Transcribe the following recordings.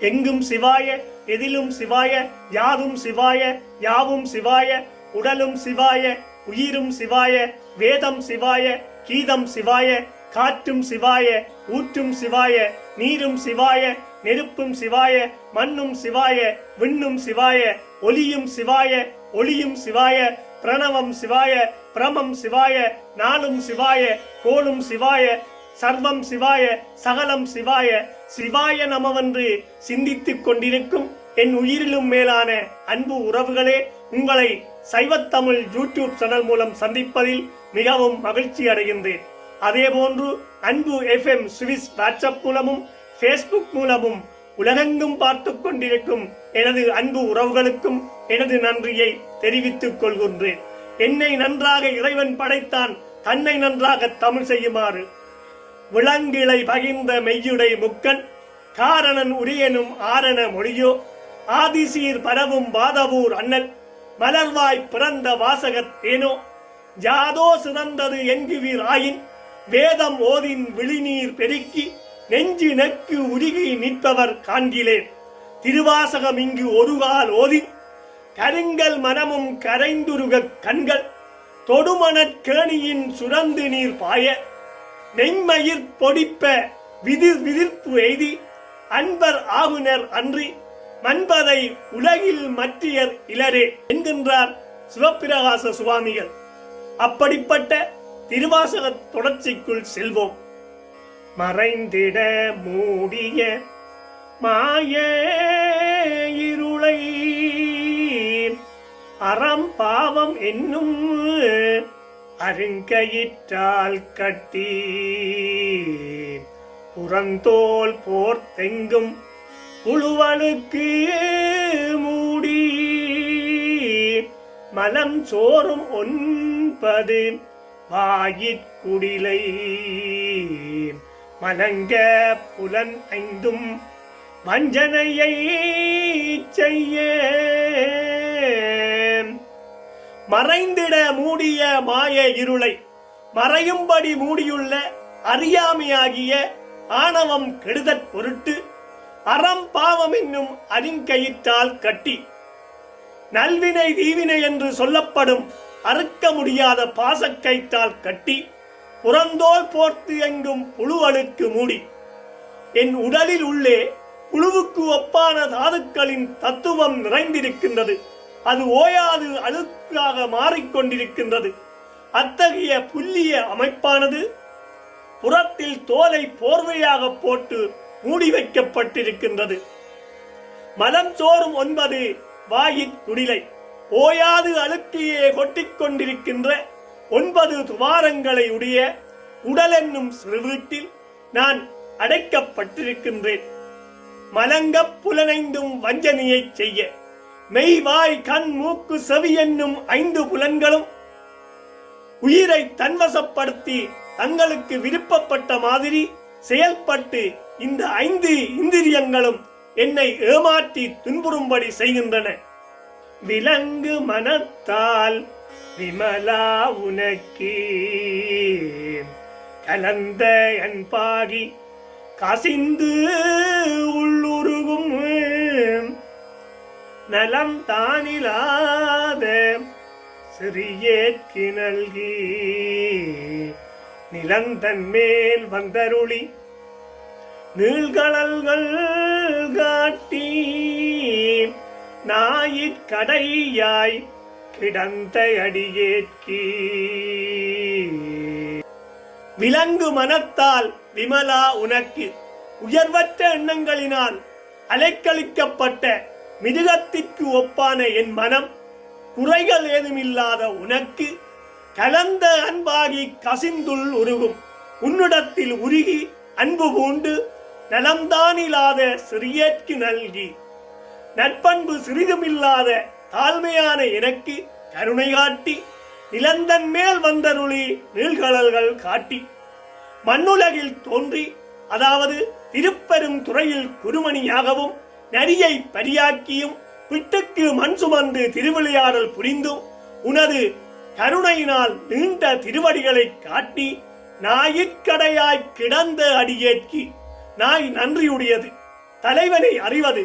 எங்கும் சிவாய எதிலும் சிவாய யாதும் சிவாய யாவும் சிவாய உடலும் சிவாய உயிரும் சிவாய வேதம் சிவாய கீதம் சிவாய காற்றும் சிவாய ஊற்றும் சிவாய நீரும் சிவாய நெருப்பும் சிவாய மண்ணும் சிவாய விண்ணும் சிவாய ஒலியும் சிவாய ஒளியும் சிவாய பிரணவம் சிவாய பிரமம் சிவாய நாளும் சிவாய கோளும் சிவாய சர்வம் சிவாய சகலம் சிவாய சிவாய நமவென்று சிந்தித்துக் கொண்டிருக்கும் என் உயிரிலும் மேலான அன்பு உறவுகளே உங்களை சைவத்தமிழ் யூடியூப் சேனல் மூலம் சந்திப்பதில் மிகவும் மகிழ்ச்சி அடைகின்றேன். அதேபோன்று அன்பு எஃப்எம் சுவிஸ் வாட்ஸ்அப் மூலமும் ஃபேஸ்புக் மூலமும் உலகெங்கும் பார்த்து கொண்டிருக்கும் எனது அன்பு உறவுகளுக்கும் எனது நன்றியை தெரிவித்துக் கொள்கின்றேன். என்னை நன்றாக இறைவன் படைத்தான் தன்னை நன்றாக தமிழ் செய்யுமாறு விளங்கிளை பகிர்ந்த மெய்யுடை முக்கன் காரணன் உரியனும் ஆரண மொழியோ ஆதிசீர் பரவும் பாதவூர் அண்ணல் மலர்வாய் பிறந்த வாசகத் தேனோ ஜாதோ சிறந்தது என்குவீர் ஆயின் வேதம் ஓதின் விழிநீர் பெருக்கி நெஞ்சு நெக்கு உருகி நிற்பவர் காண்கிலேன். திருவாசகம் இங்கு ஒருகால் ஓதின் கருங்கல் மனமும் கரைந்துருகக் கண்கள் தொடுமணக் கேணியின் சுரந்து நீர் பாய நெய்மயிர் பொடிப்ப விதிர் விதிர்ப்பு எய்தி அன்பர் ஆகுனர் அன்றி மன்பதை உலகில் மற்றியர் இலரே என்கின்றார் சிவப்பிரகாச சுவாமிகள். அப்படிப்பட்ட திருவாசக தொடர்ச்சிக்குள் செல்வோம். மறைந்திட மூடிய மாய இருளை அறம் பாவம் என்னும் அருங்கயிற்றால் கட்டி புறந்தோல் போர்த்தெங்கும் புழுவனுக்கு மூடி மலம் சோறும் ஒன்பது வாயிற்குடிலை மலங்க புலன் ஐந்தும் வஞ்சனையை செய்ய மறைந்திட மூடிய மாய இருளை மறையும்படி மூடியுள்ள அறியாமையாகிய ஆணவம் கெடுதற் பொருட்டு அறம் பாவம் என்னும் அரிங்கயிற்றால் கட்டி நல்வினை தீவினை என்று சொல்லப்படும் அறுக்க முடியாத பாசக்கயிற்றால் கட்டி புறந்தோல் போர்த்து எங்கும் புழுவழுக்கு மூடி என் உடலில் உள்ளே புழுவுக்கு ஒப்பான தாதுக்களின் தத்துவம் நிறைந்திருக்கின்றது. அது ஓயாது அழுக்காக மாறிக்கொண்டிருக்கின்றது. அத்தகைய புல்லிய அமைப்பானது புறத்தில் தோலை போர்வையாக போட்டு மூடி வைக்கப்பட்டிருக்கின்றது. மலம் சோறும் ஒன்பது வாயின் குடிலை. ஓயாது அழுக்கையே கொட்டிக்கொண்டிருக்கின்ற ஒன்பது துவாரங்களை உடைய உடல் என்னும் சிறுவீட்டில் நான் அடைக்கப்பட்டிருக்கின்றேன். மலங்கப் புலனைந்தும் வஞ்சனையைச் செய்ய. மெய் வாய் கண் மூக்கு செவி என்னும் ஐந்து புலன்களும் உயிரை தன்வசப்படுத்தி தங்களுக்கு விருப்பப்பட்ட மாதிரி செயல்பட்டு இந்த ஐந்து இந்திரியங்களும் என்னை ஏமாற்றி துன்புறும்படி செய்கின்றன. விலங்கு மனத்தால் விமலா உனக்கு. கலந்த அன்பாகி கசிந்து உள்ளுருகும் நலம் தானிலாத சிறியேற்கி நல்கி. நிலந்தன் மேல் வந்தருளி நீள்கடல்கள் காட்டி நாயிற்கடையாய் கிடந்த அடியேற்கி. விலங்கு மனத்தால் விமலா உனக்கு உயர்வற்ற எண்ணங்களினால் அலைக்கழிக்கப்பட்ட மிருகத்திற்கு ஒப்பான என் மனம் குறைகள் ஏதுமில்லாத உனக்கு கலந்த அன்பாகி கசிந்துள் உருகும். உன்னிடத்தில் உருகி அன்பு பூண்டு நலம்தானில்லாத சிறியேற்கு நல்கி. நற்பண்பு சிறிதுமில்லாத தாழ்மையான எனக்கு கருணை காட்டி நிலந்தன் மேல் வந்தருளி நீள்கடல்கள் காட்டி. மண்ணுலகில் தோன்றி அதாவது திருப்பெரும் துறையில் குருமணியாகவும் நரியை பரியாக்கியும் பிட்டுக்கு மண் சுமந்து திருவிளையாடல் புரிந்தும் உனது கருணையினால் நீண்ட திருவடிகளை காட்டி நாயிற்கடையாய் கிடந்த அடியேற்கி நாய் நன்றியுடையது தலைவனை அறிவது.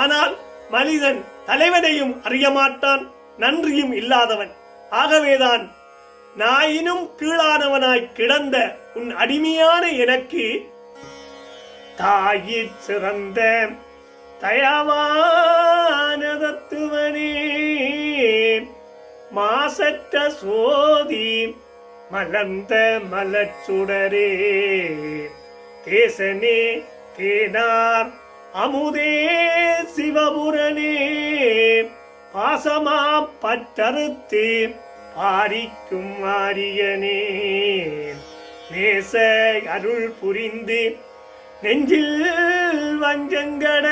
ஆனால் மனிதன் தலைவனையும் அறியமாட்டான் நன்றியும் இல்லாதவன். ஆகவேதான் நாயினும் கீழானவனாய் கிடந்த உன் அடிமையான எனக்கு தாயிற் சிறந்த தயவான மாசற்ற சோதி மலர்ந்த மலச்சுடரே. தேசனே தேனார் அமுதே சிவபுரனே. பாசமா பற்றறுத்து பாரிக்கும் ஆரியனே. நேச அருள் புரிந்து நெஞ்சில் வஞ்சங்கட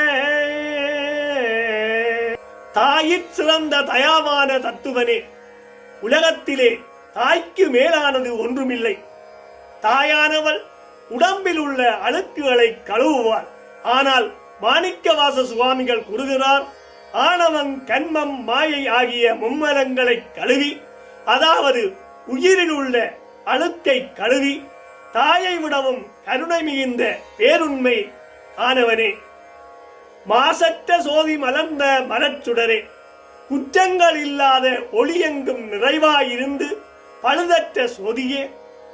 தாயிற் சிறந்த தயாவான தத்துவனே. உலகத்திலே தாய்க்கு மேலானது ஒன்றுமில்லை. தாயானவள் உடம்பில் உள்ள அழுக்குகளை கழுவுவார் ஆனால் மாணிக்கவாச சுவாமிகள் கூறுகிறார் ஆணவம் கண்மம் மாயை ஆகிய மும்மலங்களை கழுவி அதாவது உயிரில் உள்ள அழுக்கை கழுவி தாயை விடவும் கருணை மிகுந்த பேருண்மை ஆனவனே. மாசற்ற சோதி மலர்ந்த மலச்சுடரே குற்றங்கள் இல்லாத ஒளியெங்கும் நிறைவாயிருந்து பழுதற்ற சோதியே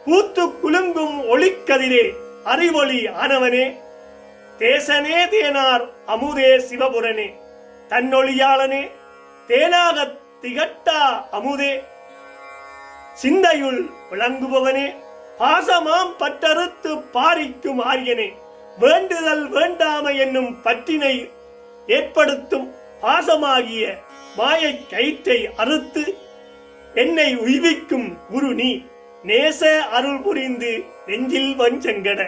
பூத்து குலுங்கும் ஒளிக்கதிரே அறிவொளி ஆனவனே. தேசனே தேனார் அமுதே சிவபுரனே தன்னொழியாளனே தேனாக திகட்டா அமுதே. சிந்தையுள் விளங்குபவனே பாசமாம் பட்டறுத்து பாரிக்கும் ஆரியனே. வேண்டுதல் வேண்டாமை என்னும் பற்றினை ஏற்படுத்தும் பாசமாகிய மாயை கயிற்றை அறுத்து என்னை உய்விக்கும் குரு நீ நேச அருள் புரிந்து நெஞ்சில் வஞ்சங்கட.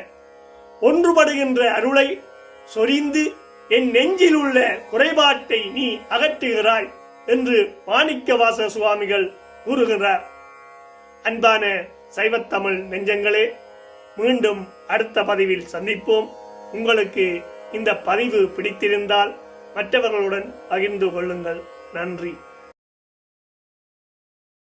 ஒன்றுபடுகின்ற அருளை சொரிந்து என் நெஞ்சில் உள்ள குறைபாட்டை நீ அகற்றுகிறாய் என்று மாணிக்கவாச சுவாமிகள் கூறுகிறார் அன்பான சைவத்தமிழ் நெஞ்சங்களே மீண்டும் அடுத்த பதிவில் சந்திப்போம். உங்களுக்கு இந்த பதிவு பிடித்திருந்தால் மற்றவர்களுடன் பகிர்ந்து கொள்ளுங்கள். நன்றி.